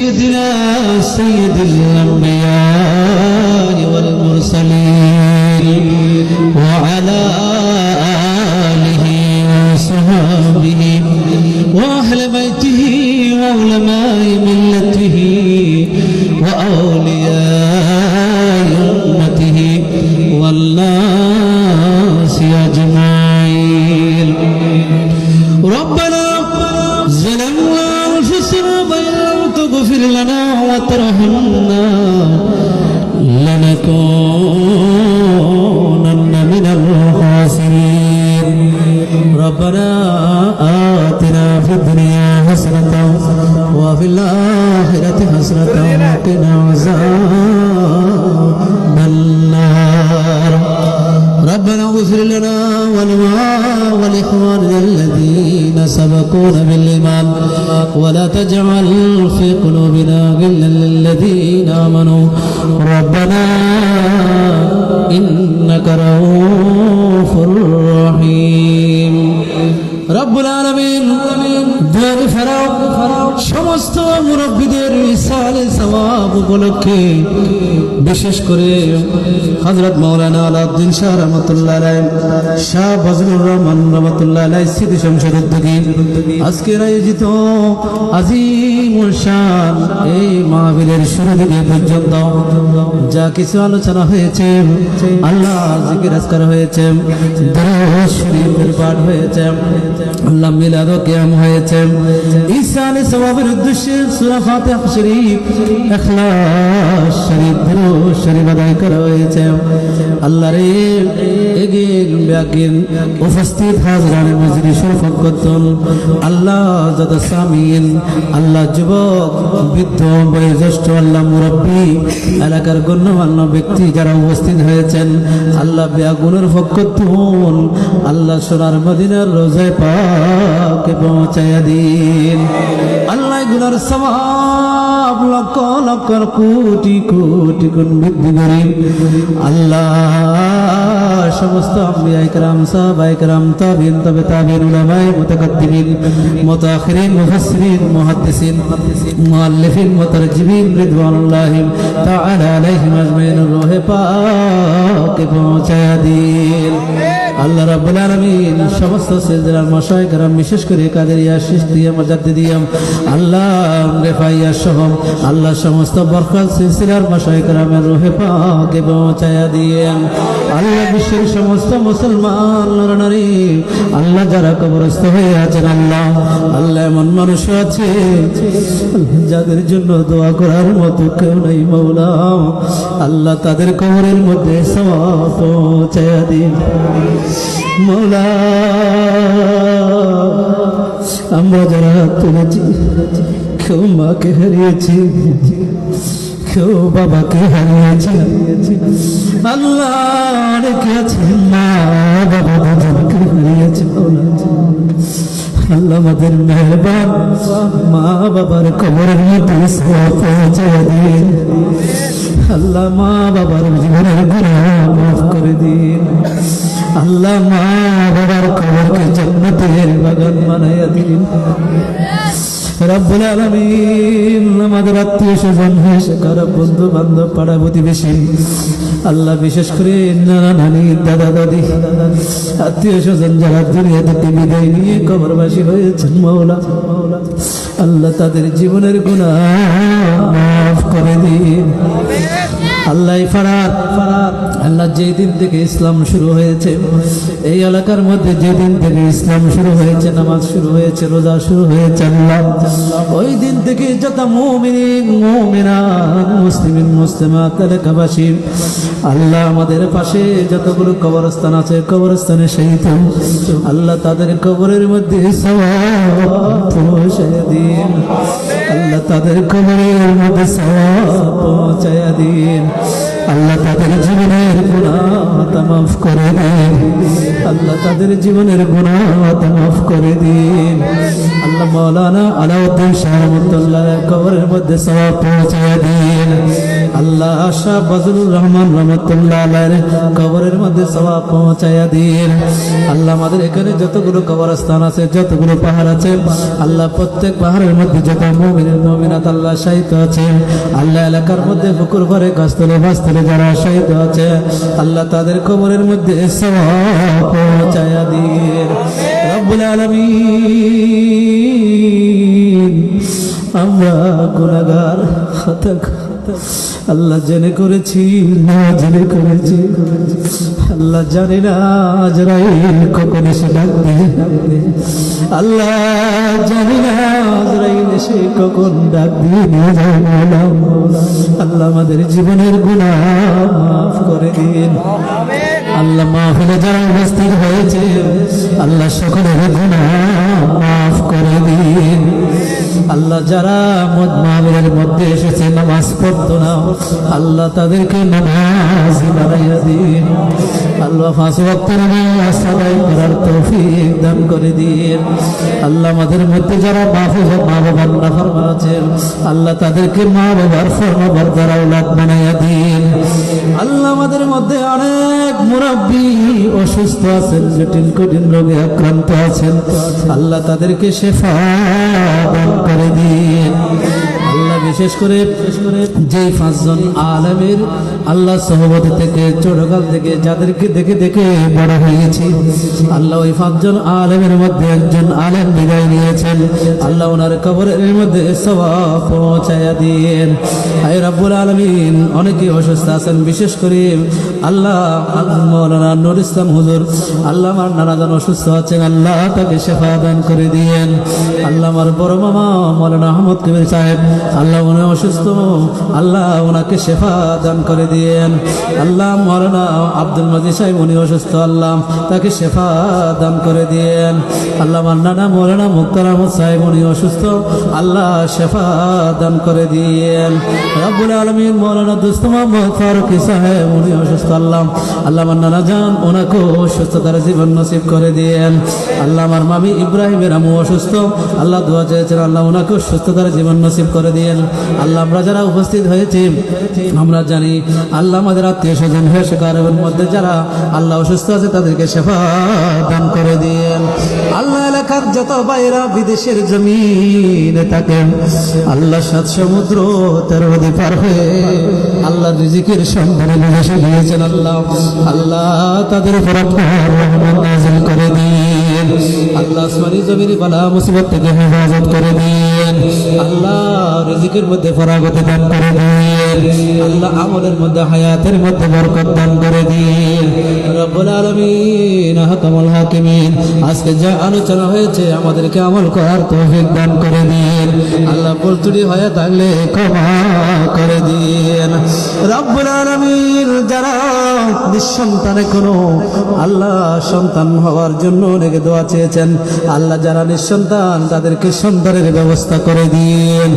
سيدنا سيد الأنبياء اغفر لنا ولإخواننا الذين سبقونا بالإيمان. ولا تجعل في قلوبنا غلا للذين آمنوا. ربنا إنك رؤوف رحيم. رب العالمين دار فرعون সমস্ত মুরব্বীদের ইসালে সওয়াব উপলক্ষে, বিশেষ করে হযরত মাওলানা আলাউদ্দিন শাহ রহমাতুল্লাহ আলাইহি, শাহ ফজলুর রহমান রহমাতুল্লাহ আলাইহি স্মৃতি সংসদ উদ্যোগী আজকের আয়োজিত আজিমুল শান এই মাহফিলের শুরু থেকে পর্যন্ত যা কিছু আলোচনা হয়েছে, আল্লাহ জিকির আজকার হয়েছে পাঠ হয়েছে, আল্লাহ মিলাদ ও হয়েছে। ঈসা আলাইহিস সালামের উদ্দেশ্যে সূরা ফাতিহা শরীফ ইখলাস শরীফ দরুদ শরীফ আদায় করা হয়েছে। আল্লাহ রে এগিন ব্যাগিন উপস্থিত হাজরানে মজলিসের ফকতন আল্লাহ যত সামিন আল্লাহ যুবক, বৃদ্ধ, বয়োজ্যেষ্ঠ, আল্লাহ মুরব্বী, এলাকার গণ্যমান্য ব্যক্তি যারা উপস্থিত হয়েছেন, আল্লাহ ব্যাগুনের ফকতুন আল্লাহ সোনার মদিনার রোজায় পাকে পৌঁছাইয়া দিন। এগুলোর সমাব লক্ষ লক্ষ কোটি কোটি গুণ বৃদ্ধি করি। আল্লাহ সমস্ত আম্বিয়া ইকরাম, সাহাবা ইকরাম, তাবিন, তবে তাবিন, উলামায়ে মুতাকাদ্দিমিন মুতাআখিরিন মুফাসসিরিন, মুহাদ্দিসিন, মুআল্লিফিন মুতারজিমিন রিদওয়ানুল্লাহি তাআলা আলাইহিম আজমাইন। রূহে পাকে পৌঁছায়া দিন। আল্লাহ রাব্বুল আলামিন সমস্ত সিলসিলার গ্রাম বিশেষ করে কাদেরিয়া, সিস্তিয়া মুজাদ্দিদিয়া আল্লাহ রেফাইয়া সহ আল্লাহ সমস্ত বরকত সিলসিলার গ্রামের রূহে পাকে পৌঁছায়া দিয়েন। আল্লাহ বিশ্বের সমস্ত মুসলমান নর নারী, আল্লাহ যারা কবরস্থ হয়ে আছেন, আল্লাহ আল্লাহ এমন মানুষ আছে, যাদের জন্য দোয়া করার মতো কেউ নেই মৌলা আল্লাহ তাদের কবরের মধ্যে পৌঁছায়া দিন। মৌলা আমরা যারা তুলেছি, কেউ মাকে হারিয়েছি, কেউ বাবাকে হারিয়েছি। আল্লাহ আমাদের মেহরবান। মা বাবার কবরের মধ্যে পৌঁছে দিন। আল্লাহ মা বাবার জীবনের গুণা মাফ করে দিন। আল্লাহ মা বাবার কবরকে জন্নতের বাগান বানাইয়া দিন। রব্বুল আলামিন আমাদের আত্মীয় স্বজন হয়েছে, কারও বন্ধু বান্ধব পাড়া প্রতিবেশী, আল্লাহ বিশেষ করে নানা নানি, দাদা দাদি, আত্মীয় স্বজন যারা দুনিয়া থেকে বিদায় নিয়ে কবরবাসী হয়েছেন মৌলা আল্লাহ তাদের জীবনের গুণা মাফ করে দিন। আল্লাহ ফারাত আল্লাহ যেই দিন থেকে ইসলাম শুরু হয়েছে, এই এলাকার মধ্যে যেদিন থেকে ইসলাম শুরু হয়েছে, নামাজ শুরু হয়েছে, রোজা শুরু হয়েছে, আল্লাহ ওই দিন থেকে যত মুমিন, মুসলিমিন মুসলিমাত এলাকাবাসী আল্লাহ আমাদের পাশে যতগুলো কবরস্থান আছে, কবরস্থানে শহীদ আল্লাহ তাদের কবরের মধ্যে আল্লাহ তাদের কবরের মধ্যে পৌঁছায় দিন। আল্লাহ তাদের জীবনের গুণাতা মাফ করে দিন। আল্লাহ তাদের জীবনের গুণাতা মাফ করে দিন। আল্লাহ মৌলানা আলাউদ্দিন শাহ রহমতুল্লাহ কবরের মধ্যে সব পৌঁছায় দিন। আল্লাহ শাহ বজরুর রহমান রহমতুল্লাহ কবরের মধ্যে সবাব পৌঁছায়া দিন। আল্লাহ আমাদের এখানে যতগুলো কবরস্থান আছে, যতগুলো পাহাড় আছে, আল্লাহ প্রত্যেক পাহাড়ের মধ্যে যত মমিনের মমিনাত আল্লাহ সাহিত্য আছে। আল্লাহ এলাকার মধ্যে পুকুর ভরে গাছতলে বাস্তলে যারা সাহিত্য আছে, আল্লাহ তাদের কবরের মধ্যে সবাব পৌঁছায়া দিন। রব্বুল আলামিন, আমরা গুনাহগার, হতক আল্লাহ জেনে করেছি, না জেনে করেছি। আল্লাহ জানি না আজরাইল কখন এসে ডাকবে। আল্লাহ জানি না আজরাইল এসে কখন ডাক দিয়ে নিয়ে যায় আল্লাহ আমাদের জীবনের গুনাহ মাফ করে দিন। আল্লাহ মাহফিলে যারা উপস্থিত হয়েছে, আল্লাহ সকলের গুনাহ মাফ করে দিন। আল্লাহ যারা মদ মধ্যে এসেছে, নামাজ পড়তো না। আল্লাহ তাদেরকে নামাজ বানাইয়া দিন। আল্লাহ পাঁচ ওয়াক্ত নামাজ সবাই করার তৌফিক দান করে দিন। আল্লাহ আমাদের মধ্যে যারা মাহফিল মা বাবার নাফরমান আছেন, আল্লাহ তাদেরকে মা বাবার ফরমাবার দ্বারা উলাদ বানাইয়া দিন। আল্লাহ আমাদের মধ্যে অনেক মুরব্বী অসুস্থ আছেন, জটিল কঠিন রোগে আক্রান্ত আছেন। আল্লাহ তাদেরকে শেফা বিশেষ করে যেই পাঁচজন আলমের আল্লাহ সহবত থেকে ছোটকাল থেকে, যাদেরকে দেখে দেখে বড় হয়েছি, আল্লাহ ওই পাঁচজন আলেমের মধ্যে একজন আলেম বিদায় নিয়েছেন। আল্লাহ ওনার কবরের মধ্যে সবাব পৌঁছায়া হায় রাব্বুল আলমিন, অনেকে অসুস্থ আছেন, বিশেষ করে আল্লাহ মৌলানা নুর ইসলাম হুজুর, আল্লাহ আমার নানাজন অসুস্থ আছেন, আল্লাহ তাকে শেফা দান করে দিয়েন। আল্লাহ আমার বড় মামা মৌলানা আহমদ কবির সাহেব, আল্লাহ উনি অসুস্থ? আল্লাহ ওনাকে শেফা দান করে দিয়েন। আল্লাহ মৌলানা আব্দুল মজিদ সাহেব, উনি অসুস্থ। আল্লাহ তাকে শেফা দান করে দিয়েন। আল্লাহ মান্নানা নানা মৌলানা মুক্তার আহমদ সাহেব, উনি অসুস্থ। আল্লাহ শেফা দান করে দিয়েন। রাব্বুল আলমিন মৌলানা দুস্ত মোহাম্মদ ফারুকি সাহেব, উনি অসুস্থ। আল্লাহ আল্লাহ মান্নানা নানা যান ওনাকেও সুস্থতার জীবন নসিব করে দিয়েন। আল্লাহ আমার মামি ইব্রাহিমের আমু অসুস্থ। আল্লাহ দোয়া চেয়েছেন, আল্লাহ ওনাকেও সুস্থতার জীবন নসিব করে দিয়েন। আল্লাহ, আমরা যারা উপস্থিত হয়েছি, আমরা জানি আল্লাহ আমাদের আত্মীয় স্বজন হয়েছে কারবের মধ্যে যারা আল্লাহ অসুস্থ আছে, তাদেরকে সেবা দান করে দিয়েন। আল্লাহ এলাকার যত বাইরা বিদেশের জমিনে থাকেন, আল্লাহ সাত সমুদ্র তেরো নদী পার হয়ে আল্লাহ রিজিকের সন্ধানে বিদেশে গিয়েছেন আল্লাহ। আল্লাহ তাদের উপর করে আল্লাহ আসমানি জমিনে বালা মুসিবত থেকে হেফাজত করে আল্লাহ রিজিকের মধ্যে দান করে আল্লাহ আমলের মধ্যে হায়াতের মধ্যে বরকত দান করে দিন। রব্বুল আলামিন, আহকামুল হাকিমিন, আজকে যা আলোচনা হয়েছে আমাদেরকে আমল করার তৌফিক দান করে দিন। আল্লাহ বলতুরি হয়ে থাকলে ক্ষমা করে দিন। রব্বুল যারা নিঃসন্তানে কোনো আল্লাহ সন্তান হওয়ার জন্য অনেকে দোয়া চেয়েছেন, আল্লাহ যারা নিঃসন্তান তাদেরকে সন্তানের ব্যবস্থা করে দিন।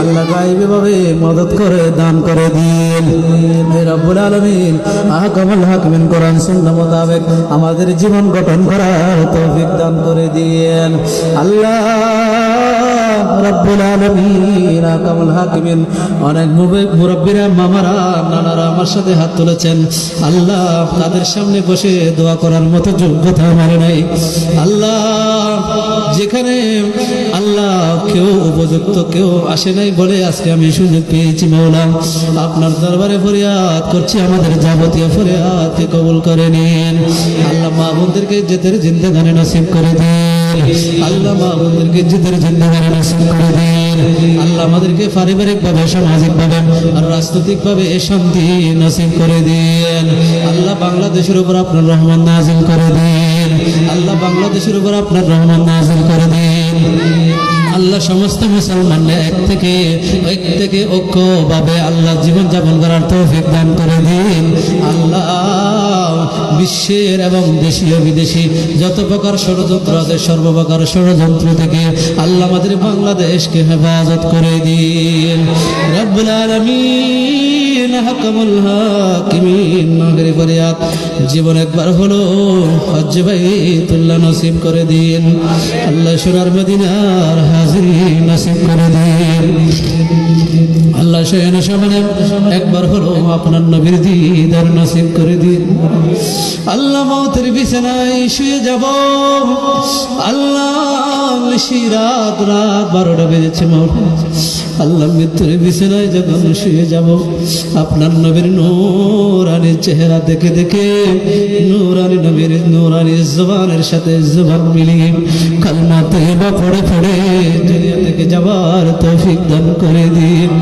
আল্লাহ গাইবেভাবে মদত করে, দান করে দিন। রব্বুল আলমিন, আহকামুল হাকিমিন কোরআন সুন্নাহ মোতাবেক আমাদের জীবন গঠন করার তৌফিক দান করে দিন আল্লাহ অনেক মুরব্বীরা, মামারা, নানারা আমার সাথে হাত তুলেছেন। আল্লাহ তাদের সামনে বসে দোয়া করার মতো যোগ্যতা আমার নাই। আল্লাহ যেখানে আল্লাহ উপযুক্ত কেউ আসে নাই বলে আজকে আমি সুযোগ পেয়েছি মৌলা আপনার দরবারে ফরিয়াদ করছি, আমাদের যাবতীয় ফরিয়াদকে কবুল করে নিন। আল্লাহ মা বোনদেরকে জেতের জিন্দাগানে নসিব করে দিন। আল্লাহ মা বোনদেরকে জেতের জিন্দাগানে নসিব করে দিন। আল্লাহ আমাদেরকে পারিবারিক ভাবে সামাজিক ভাবে আর রাজনৈতিক ভাবে এ শান্তি নসিব করে দিন। আল্লাহ বাংলাদেশের উপর আপনার রহমান নাজিল করে দিন। আল্লাহ বাংলাদেশের উপর আপনার রহমান নাজিল করে দিন। আল্লাহ সমস্ত মুসলমান এক থেকে এক থেকে ঐক্যভাবে আল্লাহ জীবন যাপন করার তৌফিক দান করে দিন। আল্লাহ বিশ্বের এবং দেশীয় বিদেশি যত প্রকার ষড়যন্ত্র আছে, সর্বপ্রকার ষড়যন্ত্র থেকে আল্লাহ আমাদের বাংলাদেশকে হেফাজত করে দিন। হাকিমিন জীবন একবার হলো হজ বাইতুল্লাহ নসিব করে দিন। আল্লাহ সোনার মদিনার একবার হলো আপনার নবীর দিদার নসিব করে দিন। আল্লাহ মৌতের বিছানায় শুয়ে যাব। আল্লাহ রাত রাত বারোটা বেজেছে মৌত আল্লাহ মৃত্যুর বিছানায় যখন শুয়ে যাব আপনার নবীর নূরানির চেহারা দেখে দেখে নূরানি নবীর নূরানি জবানের সাথে জবান মিলিয়ে কালমা তেবা পড়ে পড়ে দুনিয়া থেকে যাবার তৌফিক দান করে দিন।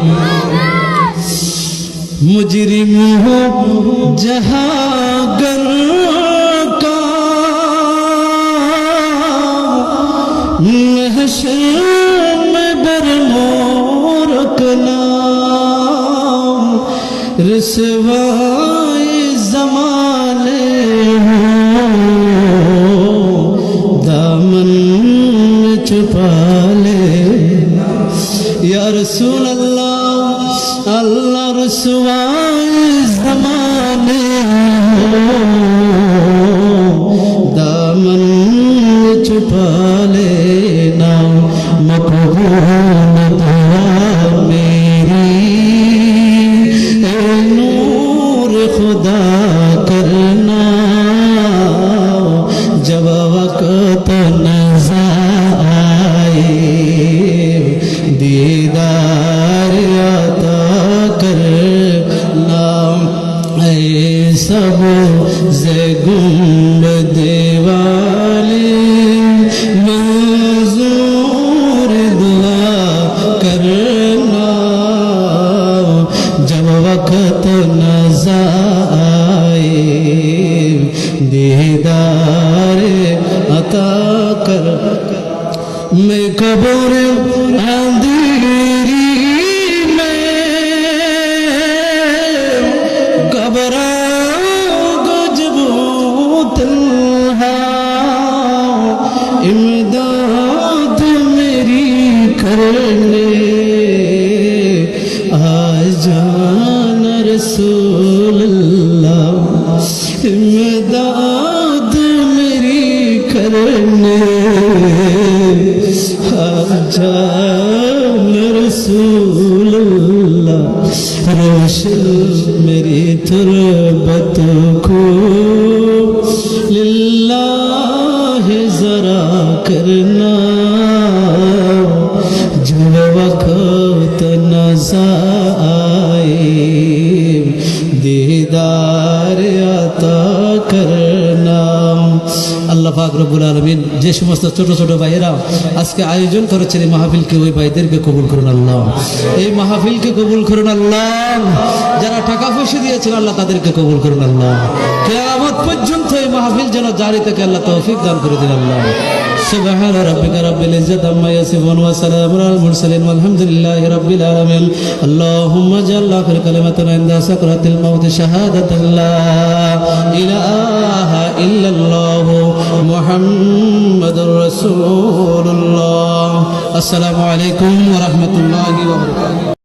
মুজরিম হো জহাগন আল্লাহর সুয়াজ دیدار عطا کر میں قبر اندھیری میں گھبرا گجب تنہا امداد میری کرنے آ جانا رسول اللہ امداد میری کرنے حاجہ رسول اللہ روشن میری تربت کو للہ ذرا کرنا۔ রব্বুল আলমিন যে সমস্ত ছোট ছোট ভাইয়েরা আজকে আয়োজন করেছেন এই মাহফিলকে, ওই ভাইদেরকে কবুল করুন আল্লাহ। এই মাহফিলকে কবুল করুন আল্লাহ। যারা টাকা পয়সা দিয়েছেন, আল্লাহ তাদেরকে কবুল করুন আল্লাহ। কেয়ামত পর্যন্ত এই মাহফিল যেন জারি থেকে আল্লাহ তৌফিক দান করে দিন আল্লাহ। سبحان ربك رب العزة عما يصفون وسلام على المرسلين والحمد لله رب العالمين اللهم اجعل آخر كلمة عند سكرة الموت شهادة لا إله إلا الله محمد رسول الله السلام عليكم ورحمة الله وبركاته